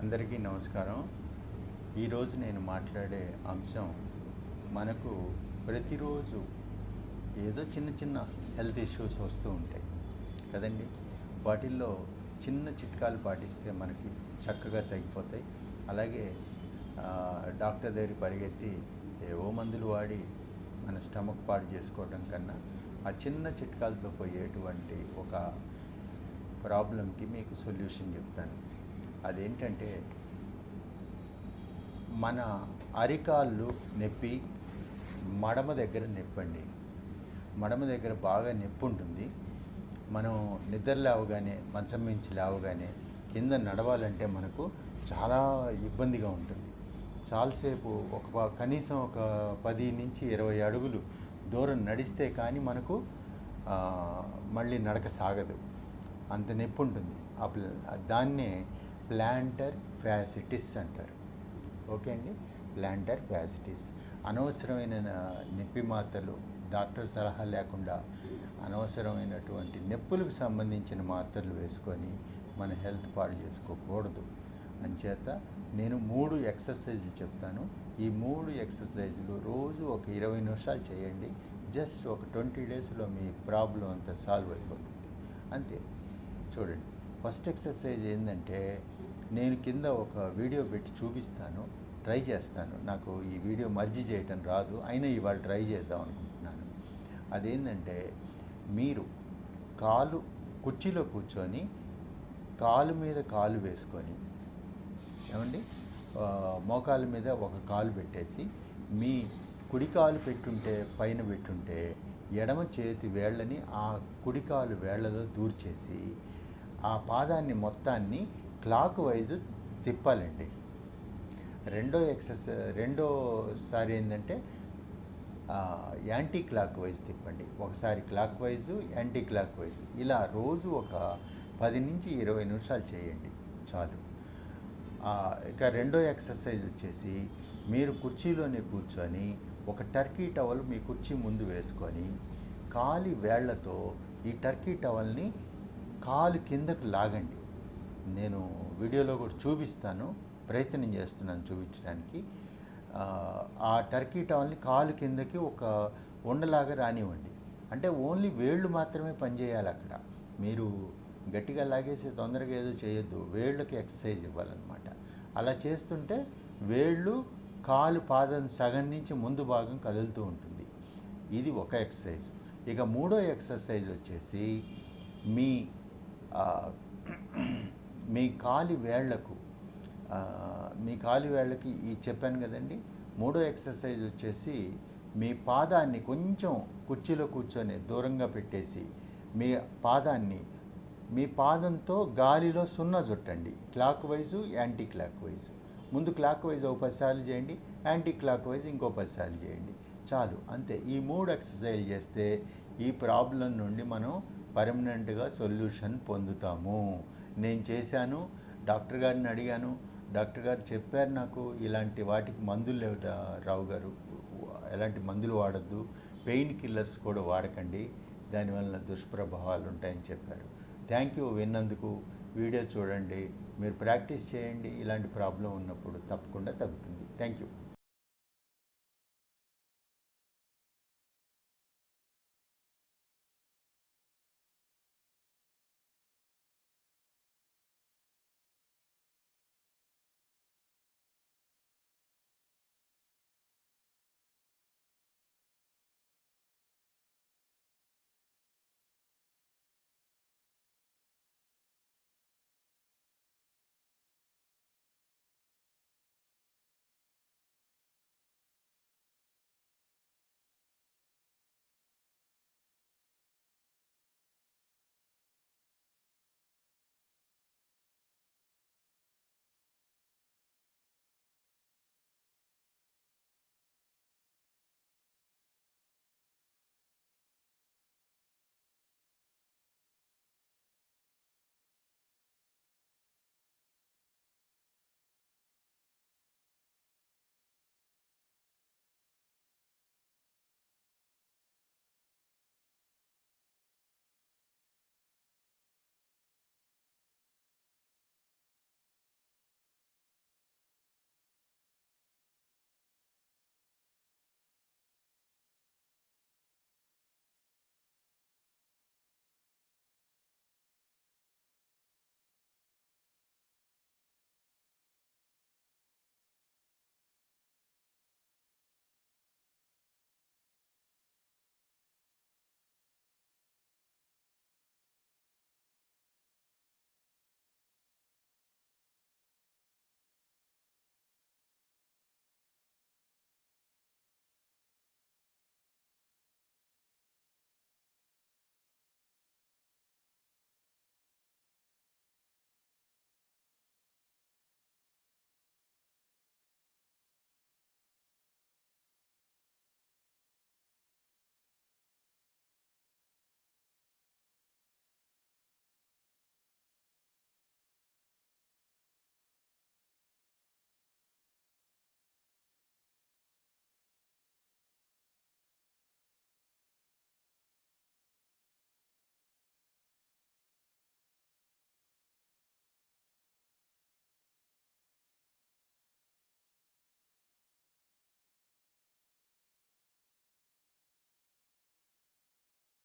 అందరికీ నమస్కారం. ఈరోజు నేను మాట్లాడే అంశం మనకు ప్రతిరోజు ఏదో చిన్న చిన్న హెల్త్ ఇష్యూస్ వస్తూ ఉంటాయి. కదండి? వాటిల్లో చిన్న చిట్కాలు పాటిస్తే మనకి చక్కగా తగ్గిపోతాయి. అలాగే డాక్టర్ దగ్గరికి పరిగెత్తి ఏవో మందులు వాడి మన స్టమక్ పాడు చేసుకోవడం కన్నా ఆ చిన్న చిట్కాలతో పోయేటువంటి ఒక ప్రాబ్లంకి మీకు సొల్యూషన్ చెప్తాను. అదేంటంటే మన అరికాళ్ళు నొప్పి మడమ దగ్గర నొప్పండి మడమ దగ్గర బాగా నొప్పి ఉంటుంది. మనం నిద్ర లేవగానే మంచం మించి లేవగానే కింద నడవాలంటే మనకు చాలా ఇబ్బందిగా ఉంటుంది. చాలాసేపు ఒక కనీసం ఒక పది నుంచి ఇరవై అడుగులు దూరం నడిస్తే కానీ మనకు మళ్ళీ నడక సాగదు. అంత నొప్పి ఉంటుంది. ఆ దాన్నే ప్లాంటర్ ఫ్యాసిటిస్ అంటారు. ఓకే అండి? Plantar fasciitis. అనవసరమైన నొప్పి మాత్రలు డాక్టర్ సలహా లేకుండా అనవసరమైనటువంటి నొప్పులకు సంబంధించిన మాత్రలు వేసుకొని మన హెల్త్ పాడు చేసుకోకూడదు. అంచేత నేను మూడు ఎక్సర్సైజులు చెప్తాను. ఈ మూడు ఎక్సర్సైజులు రోజు ఒక ఇరవై నిమిషాలు చేయండి. జస్ట్ ఒక ట్వంటీ డేస్లో మీ ప్రాబ్లం అంతా సాల్వ్ అయిపోతుంది. అంతే. చూడండి. ఫస్ట్ ఎక్సర్సైజ్ ఏంటంటే నేను కింద ఒక వీడియో పెట్టి చూపిస్తాను ట్రై చేస్తాను. నాకు ఈ వీడియో మర్జీ చేయటం రాదు అయినా ఇవాళ ట్రై చేద్దాం అనుకుంటున్నాను. అదేంటంటే మీరు కాలు కుర్చీలో కూర్చొని కాలు మీద కాలు వేసుకొని ఏమండి? మోకాల మోకాలు మీద ఒక కాలు పెట్టేసి మీ కుడి కాలు పెట్టుంటే పైన పెట్టుంటే ఎడమ చేతి వేళ్ళని ఆ కుడి కాలు వేళ్ళలో దూర్చేసి ఆ పాదాన్ని మొత్తాన్ని క్లాక్ వైజ్ తిప్పాలండి. రెండో ఎక్సర్సైజ్ రెండోసారి ఏంటంటే యాంటీ క్లాక్ వైజ్ తిప్పండి. ఒకసారి clockwise anticlockwise. ఇలా రోజు ఒక పది నుంచి ఇరవై నిమిషాలు చేయండి. చాలు. ఇక రెండో ఎక్సర్సైజ్ వచ్చేసి మీరు కుర్చీలోనే కూర్చొని ఒక టర్కీ టవల్ మీ కుర్చీ ముందు వేసుకొని కాలి వేళ్ళతో ఈ టర్కీ టవల్ని కాలు కిందకు లాగండి. నేను వీడియోలో కూడా చూపిస్తాను. ప్రయత్నం చేస్తున్నాను చూపించడానికి. ఆ, టర్కీ టవల్ని కాలు కిందకి ఒక ఉండలాగా రానివ్వండి. అంటే ఓన్లీ వేళ్ళు మాత్రమే పనిచేయాలి అక్కడ. మీరు గట్టిగా లాగేసి తొందరగా ఏదో చేయొద్దు. వేళ్ళకి ఎక్సర్సైజ్ ఇవ్వాలన్నమాట. అలా చేస్తుంటే వేళ్ళు కాలు పాదం సగం నుంచి ముందు భాగం కదులుతూ ఉంటుంది. ఇది ఒక ఎక్సర్సైజ్. ఇక మూడో ఎక్సర్సైజ్ వచ్చేసి మీ మీ కాలి వేళ్ళకు మీ కాలి వేళ్ళకి ఈ చెప్పాను కదండి మూడో ఎక్సర్సైజ్ వచ్చేసి మీ పాదాన్ని కొంచెం కుర్చీలో కూర్చొని దూరంగా పెట్టేసి మీ పాదాన్ని మీ పాదంతో గాలిలో సున్నా చుట్టండి clockwise anticlockwise. ముందు క్లాక్ వైజ్ ఒక పదిసార్లు చేయండి యాంటీ క్లాక్ వైజ్ ఇంకో పదిసార్లు చేయండి. చాలు అంతే. ఈ మూడు ఎక్సర్సైజ్ చేస్తే ఈ ప్రాబ్లం నుండి మనం పర్మనెంట్గా సొల్యూషన్ పొందుతాము. నేను చేశాను డాక్టర్ గారిని అడిగాను. డాక్టర్ గారు చెప్పారు నాకు ఇలాంటి వాటికి మందులు లేవుట రావు గారు. ఎలాంటి మందులు వాడద్దు. పెయిన్ కిల్లర్స్ కూడా వాడకండి. దానివల్ల దుష్ప్రభావాలు ఉంటాయని చెప్పారు. థ్యాంక్ యూ విన్నందుకు. వీడియో చూడండి. మీరు ప్రాక్టీస్ చేయండి. ఇలాంటి ప్రాబ్లం ఉన్నప్పుడు తప్పకుండా తగ్గుతుంది. Thank you.